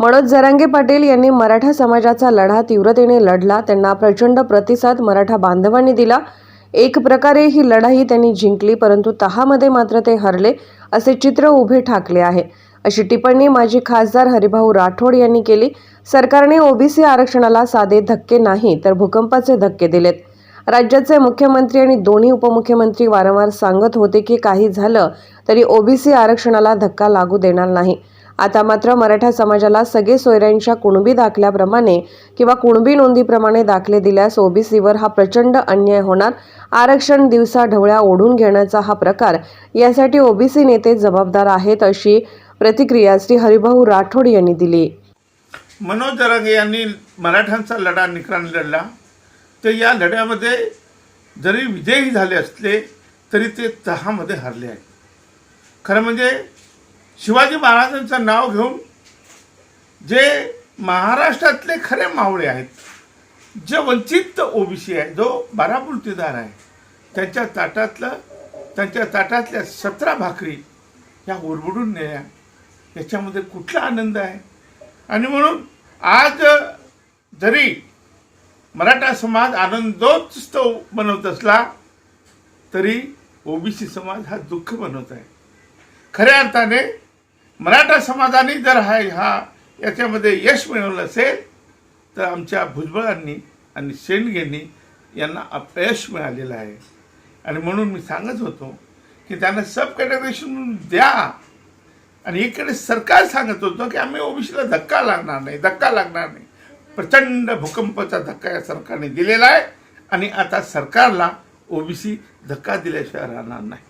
मनोज जरांगे पाटील यांनी मराठा समाजाचा लढा तीव्रतेने लढला. त्यांना प्रचंड प्रतिसाद मराठा बांधवांनी दिला. एक प्रकारे ही लढाई त्यांनी जिंकली परंतु तहामध्ये मात्र ते हरले असे चित्र उभे ठाकले आहे. अशी टिप्पणी माजी खासदार हरिभाऊ राठोड यांनी केली. सरकारने ओबीसी आरक्षणाला साधे धक्के नाही तर भूकंपाचे धक्के दिलेत. राज्याचे मुख्यमंत्री आणि दोन्ही उपमुख्यमंत्री वारंवार सांगत होते की काही झालं तरी ओबीसी आरक्षणाला धक्का लागू देणार नाही. आता मात्र मराठा समाजाला सगळे सोयऱ्यांच्या कुणबी दाखल्याप्रमाणे किंवा कुणबी नोंदीप्रमाणे दाखले दिल्यास ओबीसीवर हा प्रचंड अन्याय होणार. आरक्षण दिवसा ढवळ्या ओढून घेण्याचा हा प्रकार यासाठी ओबीसी नेते जबाबदार आहेत अशी प्रतिक्रिया श्री हरिभाऊ राठोड यांनी दिली. मनोज जरांगे यांनी मराठ्यांचा लढा निकराने लढला. तर या लढ्यामध्ये जरी विजयी झाले असले तरी ते तहामध्ये हरले आहे खरं म्हणजे शिवाजी महाराजांचं नाव घेऊन जे महाराष्ट्रातले खरे मावळे आहेत जे वंचित ओबीसी आहे जो बारापुलतीदार आहे त्यांच्या ताटातलं त्यांच्या ताटातल्या सतरा भाकरी ह्या उरबडून नेल्या. याच्यामध्ये कुठला आनंद आहे? आणि म्हणून आज जरी मराठा समाज आनंदोत्सव बनवत असला तरी ओबीसी समाज हा दुःख बनवत आहे. खऱ्या अर्थाने मराठा समाजाने जर हा हा याच्यामध्ये यश मिळवलं असेल तर आमच्या भुजबळांनी आणि शेंडगेंनी यांना अपयश मिळालेलं आहे. आणि म्हणून मी सांगत होतो की त्यांना सब कॅटेगरेशन द्या. आणि इकडे सरकार सांगत होतं की आम्ही ओबीसीला धक्का लागणार नाही धक्का लागणार नाही. प्रचंड भूकंपाचा धक्का या सरकारने दिलेला आहे आणि आता सरकारला ओबीसी धक्का दिल्याशिवाय राहणार नाही.